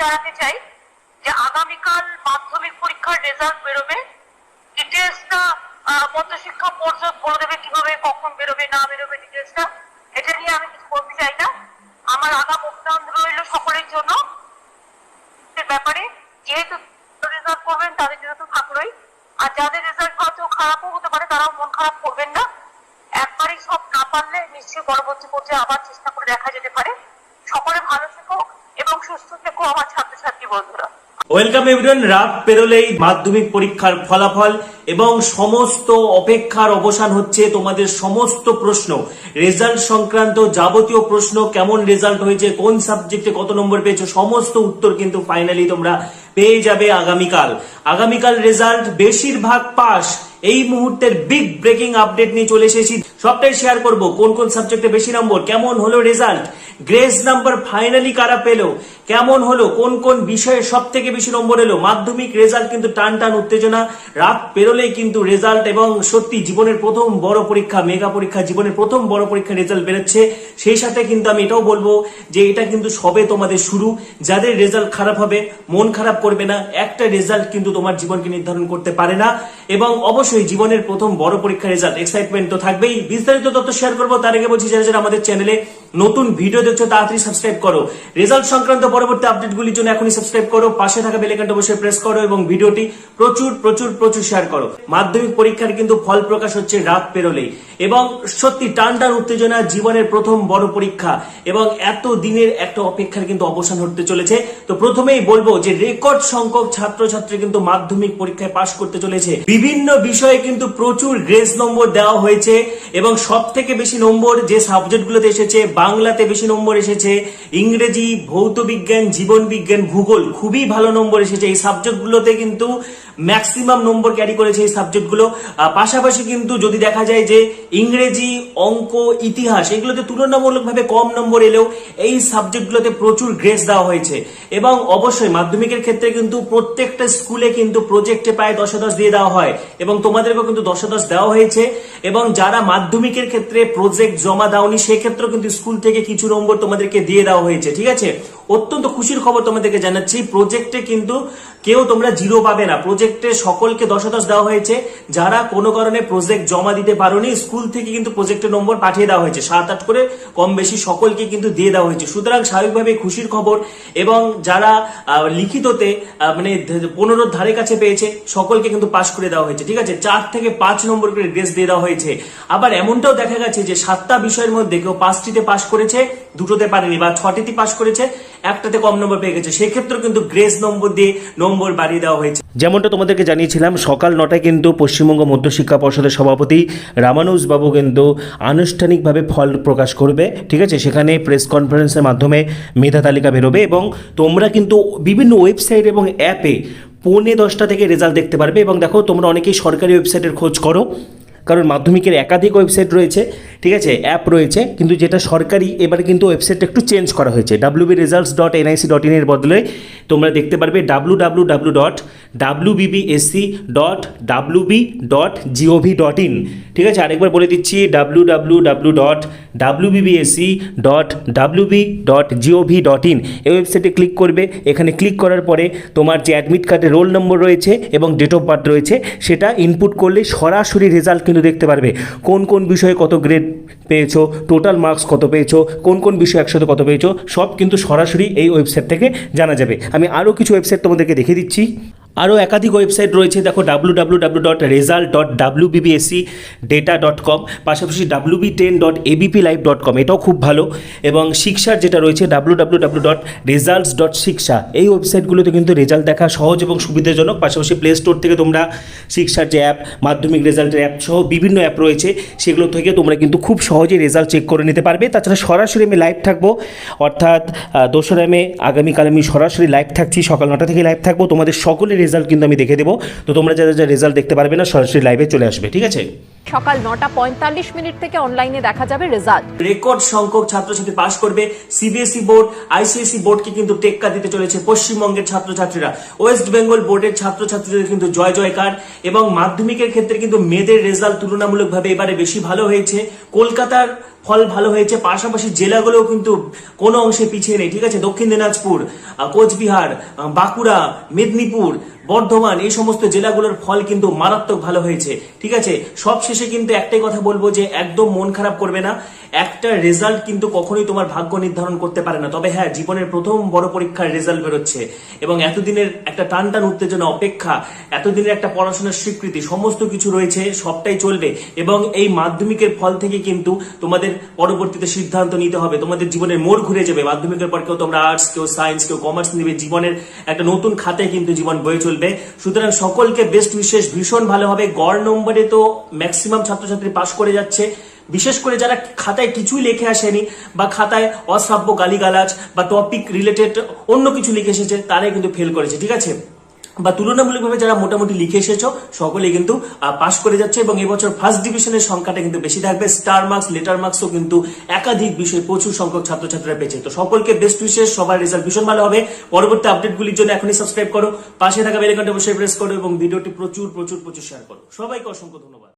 জানাতে চাই যে আগামীকাল মাধ্যমিক পরীক্ষার রেজাল্ট বেরোবে। ডিটেলসটা মধ্যশিক্ষা পর্ষদ বলে দেবে কীভাবে কখন বেরোবে, না বেরোবে ডিটেলসটা এটা নিয়ে আমি কিছু বলতে চাই না। আমার আগাম অভিনন্দন রইল সকলের জন্য। ব্যাপারে যেহেতু রেজাল্ট করবেন, তাদের জন্য তো ঠাকুরই আর যাদের রেজাল্ট হয়তো খারাপও হতে পারে, তারাও মন খারাপ করবেন না। একবারই সব না পারলে নিশ্চয়ই পরবর্তী পর্যায়ে আবার চেষ্টা করে দেখা যেতে পারে। সকলে ভালো সুস্থ থেকো আমার ছাত্রছাত্রী বন্ধুরা ওয়েলকাম এভরিওয়ান রাত পেরোলেই মাধ্যমিক পরীক্ষার ফলাফল এবং সমস্ত অপেক্ষার অবসান হচ্ছে তোমাদের সমস্ত প্রশ্ন। রেজাল্ট সংক্রান্ত যাবতীয় প্রশ্ন, কেমন রেজাল্ট হয়েছে, কোন সাবজেক্টে কত নম্বর পেয়েছ, সমস্ত উত্তর কিন্তু ফাইনালি তোমরা পেয়ে যাবে আগামীকাল। আগামীকাল রেজাল্ট বেশিরভাগ পাস এই মুহূর্তের বিগ ব্রেকিং আপডেট নিয়ে চলে এসেছি। সবটাই শেয়ার করব, কোন কোন সাবজেক্টে বেশি নম্বর কেমন হলো রেজাল্ট গ্রেস নাম্বার ফাইনালি কারা পেল, কেমন হলো, কোন কোন বিষয়ে সব থেকে বেশি নম্বর এলো, মাধ্যমিক রেজাল্ট কিন্তু টান টান উত্তেজনা, রাত পেরোলেই কিন্তু রেজাল্ট এবং সত্যি জীবনের প্রথম বড় পরীক্ষা মেগা পরীক্ষা, জীবনের প্রথম বড় পরীক্ষা রেজাল্ট বেরোচ্ছে। সেই সাথে কিন্তু আমি এটাও বলব যে এটা কিন্তু সবে তোমাদের শুরু। যাদের রেজাল্ট খারাপ হবে, মন খারাপ করবে না, একটা রেজাল্ট কিন্তু তোমার জীবনকে নির্ধারণ করতে পারে না। এবং অবশ্যই জীবনের প্রথম বড় পরীক্ষার রেজাল্ট এক্সাইটমেন্ট তো থাকবেই। বিস্তারিত তথ্য শেয়ার করব, তার আগে বলছি যারা যারা আমাদের চ্যানেলে নতুন ভিডিও দেখছ, তাড়াতাড়ি সাবস্ক্রাইব করো। রেজাল্ট সংক্রান্ত পরবর্তী আপডেটগুলির জন্য এখনই সাবস্ক্রাইব করো, পাশে থাকা বেলেকানটা বসে প্রেস করো এবং ভিডিওটি প্রচুর প্রচুর প্রচুর শেয়ার করো। মাধ্যমিক পরীক্ষার কিন্তু ফল প্রকাশ হচ্ছে রাত পেরোলেই। এবং সত্যি টান টান উত্তেজনা জীবনের প্রথম বড় পরীক্ষা। এবং এত দিনের একটা অপেক্ষার কিন্তু অবসান হতে চলেছে। তো প্রথমেই বলব যে রেকর্ড সংখ্যক ছাত্রছাত্রী কিন্তু মাধ্যমিক পরীক্ষায় পাশ করতে চলেছে। বিভিন্ন বিষয়ে কিন্তু প্রচুর গ্রেস নম্বর দেওয়া হয়েছে। এবং সব থেকে বেশি নম্বর যে সাবজেক্টগুলোতে এসেছে, বাংলাতে বেশি নম্বর এসেছে, ইংরেজি, ভৌত বিজ্ঞান, জীবন বিজ্ঞান, ভূগোল, খুবই ভালো নম্বর এসেছে। এই সাবজেক্টগুলোতে কিন্তু ম্যাক্সিমাম নম্বর ক্যারি করেছে এই সাবজেক্টগুলো পাশাপাশি কিন্তু যদি দেখা যায় যে ইংরেজি, অঙ্ক, ইতিহাস, এগুলোতে তুলনামূলকভাবে কম নম্বর এলেও এই সাবজেক্টগুলোতে প্রচুর গ্রেস দেওয়া হয়েছে। এবং অবশ্যই মাধ্যমিকের ক্ষেত্রে কিন্তু প্রত্যেকটা স্কুলে কিন্তু প্রজেক্টে প্রায় দশে দশ দিয়ে দেওয়া হয়। এবং তোমাদেরকেও কিন্তু দশে দশ দেওয়া হয়েছে। এবং যারা মাধ্যমিকের ক্ষেত্রে প্রজেক্ট জমা দাওনি, সেক্ষেত্রেও কিন্তু স্কুল থেকে কিছু নম্বর তোমাদেরকে দিয়ে দেওয়া হয়েছে, ঠিক আছে? অত্যন্ত খুশির খবর তোমাদেরকে জানাচ্ছি। প্রজেক্টে কিন্তু কেউ তোমরা জিরো পাবে না। প্রজেক্টে সকলকে দশ দশ দেওয়া হয়েছে। যারা কোনো কারণে প্রজেক্ট জমা দিতে পারোনি স্কুল থেকে কিন্তু প্রজেক্টের নম্বর পাঠিয়ে দেওয়া হয়েছে। সাত আট করে কম বেশি সকলকে কিন্তু দিয়ে দেওয়া হয়েছে। সুতরাং স্বাভাবিকভাবে খুশির খবর এবং যারা লিখিততে মানে পনেরো ধারে কাছে পেয়েছে, সকলকে কিন্তু পাশ করে দেওয়া হয়েছে। ঠিক আছে? চার থেকে পাঁচ নম্বর করে গ্রেস দিয়ে দেওয়া হয়েছে। আবার এমনটাও দেখা গেছে যে সাতটা বিষয়ের মধ্যে কেউ পাঁচটিতে পাশ করেছে, দুটোতে পারেনি বা ছটিতে পাশ করেছে। একটাতে কম নম্বর পেয়ে গেছে। সেক্ষেত্রেও কিন্তু গ্রেস নম্বর দিয়ে নম্বর বাড়িয়ে দেওয়া হয়েছে। যেমনটা তোমাদেরকে জানিয়েছিলাম, সকাল নটায় কিন্তু পশ্চিমবঙ্গ মধ্যশিক্ষা পর্ষদের সভাপতি রামানুজ বাবু কিন্তু আনুষ্ঠানিকভাবে ফল প্রকাশ করবে। ঠিক আছে? সেখানে প্রেস কনফারেন্সের মাধ্যমে মেধা তালিকা বেরোবে এবং তোমরা কিন্তু বিভিন্ন ওয়েবসাইট এবং অ্যাপে পৌনে দশটা থেকে রেজাল্ট দেখতে পারবে। এবং দেখো, তোমরা অনেকেই সরকারি ওয়েবসাইটের খোঁজ করো। কারণ মাধ্যমিকের একাধিক ওয়েবসাইট রয়েছে। ঠিক আছে অ্যাপ রয়েছে, কিন্তু যেটা সরকারি, এবার কিন্তু ওয়েবসাইটটা একটু চেঞ্জ করা হয়েছে। WB results dot NIC dot ইনের বদলে তোমরা দেখতে পারবে W W W dot W BBSE dot WB dot gov dot in ঠিক আছে, আরেকবার বলে দিচ্ছি W W W dot W BBSE dot WB dot gov dot in এই ওয়েবসাইটে ক্লিক করবে, এখানে ক্লিক করার পরে তোমার যে অ্যাডমিট কার্ডে রোল নম্বর রয়েছে এবং ডেট অফ বার্থ রয়েছে, সেটা ইনপুট করলে সরাসরি রেজাল্ট কিন্তু দেখতে পারবে। কোন কোন বিষয়ে কত গ্রেড পেয়েছ টোটাল মার্কস কত পেয়েছ, কোন কোন বিষয়ে একসাথে কত পেয়েছ, সব কিন্তু সরাসরি এই ওয়েবসাইট থেকে জানা যাবে। আমি আরও কিছু ওয়েবসাইট তোমাদেরকে দেখে দিচ্ছি। আরও একাধিক ওয়েবসাইট রয়েছে। দেখো W W W dot result dot W BBSE data dot com পাশাপাশি W B ten dot ABP live dot com এটাও খুব ভালো। এবং শিক্ষার যেটা রয়েছে W W W dot results dot Shiksha এই ওয়েবসাইটগুলোতে কিন্তু রেজাল্ট দেখা সহজ এবং সুবিধাজনক। পাশাপাশি প্লে স্টোর থেকে তোমরা শিক্ষার যে অ্যাপ, মাধ্যমিক রেজাল্টের অ্যাপ সহ বিভিন্ন অ্যাপ রয়েছে, সেগুলো থেকে তোমরা কিন্তু খুব সহজে রেজাল্ট চেক করে নিতে পারবে। তাছাড়া সরাসরি আমি লাইভ থাকব, অর্থাৎ দোসরা মে আগামীকাল আমি সরাসরি লাইভ থাকছি, সকাল নটা থেকে লাইভ থাকব। তোমাদের সকলের রেজাল্ট কিন্তু আমি দেখে দেবো। তো তোমরা যারা যারা রেজাল্ট দেখতে পারবে না সরাসরি লাইভে চলে আসবে ঠিক আছে? সকাল নটা পঁয়তাল্লিশ মিনিট থেকে অনলাইনে দেখা যাবে রেজাল্ট রেকর্ড সংখ্যক ছাত্রছাত্রী পাশ করবে। সিবিএসই বোর্ড আইসিএসই বোর্ডকে কিন্তু টেক্কা দিতে চলেছে পশ্চিমবঙ্গের ছাত্রছাত্রীরা। ওয়েস্ট বেঙ্গল বোর্ডের ছাত্রছাত্রীদের কিন্তু জয় জয়কার এবং মাধ্যমিকের ক্ষেত্রে কিন্তু মেয়েদের রেজাল্ট তুলনামূলকভাবে এবারে বেশি ভালো হয়েছে। কলকাতার ফল ভালো হয়েছে পাশাপাশি জেলাগুলোও কিন্তু কোনো অংশে পিছিয়ে নেই ঠিক আছে? দক্ষিণ দিনাজপুর কোচবিহার বাঁকুড়া মেদিনীপুর বর্ধমান, এই সমস্ত জেলাগুলোর ফল কিন্তু মারাত্মক ভালো হয়েছে। ঠিক আছে? সব শেষে কিন্তু একটাই কথা বলব যে একদম মন খারাপ করবে না। একটা রেজাল্ট কিন্তু কখনোই তোমার ভাগ্য নির্ধারণ করতে পারে না। তবে হ্যাঁ জীবনের প্রথম বড় পরীক্ষার রেজাল্ট বেরোচ্ছে এবং এতদিনের একটা টান টান উত্তেজনা, অপেক্ষা, এতদিনের একটা পড়াশোনার স্বীকৃতি, সমস্ত কিছু রয়েছে, সবটাই চলবে এবং এই মাধ্যমিকের ফল থেকে কিন্তু তোমাদের পরবর্তীতে সিদ্ধান্ত নিতে হবে। তোমাদের জীবনের মোড় ঘুরে যাবে। মাধ্যমিকের পর কেউ তোমরা আর্টস কেউ সায়েন্স কেউ কমার্স নিবে। জীবনের একটা নতুন খাতে কিন্তু জীবন বয়ে চলবে। সুতরাং সকলকে বেস্ট বিশেষ ভীষণ ভালো হবে গড় নম্বরে তো ম্যাক্সিমাম ছাত্রছাত্রী পাশ করে যাচ্ছে। বিশেষ করে যারা খাতায় কিছুই লিখে আসেনি বা খাতায় অশ্রাব্য গালিগালাজ বা টপিক রিলেটেড অন্য কিছু লিখে এসেছে, তারাই কিন্তু ফেল করেছে, ঠিক আছে? বা তুলনামূলকভাবে যারা মোটামুটি লিখে এসেছ, সকলে কিন্তু পাস করে যাচ্ছে এবং এবছর ফার্স্ট ডিভিশনের সংখ্যাটা কিন্তু বেশি থাকবে। স্টার মার্কস লেটার মার্কসও কিন্তু একাধিক বিষয়ে প্রচুর সংখ্যক ছাত্রছাত্রীরা পেয়েছে। তো সকলকে বেস্ট বিশেষ সবার রেজাল্ট ভীষণ ভালো হবে। পরবর্তী আপডেটগুলির জন্য এখনই সাবস্ক্রাইব করো। পাশে থাকা বেলাইকনটা অবশ্যই প্রেস করো এবং ভিডিওটি প্রচুর প্রচুর প্রচুর শেয়ার করো। সবাইকে অসংখ্য ধন্যবাদ।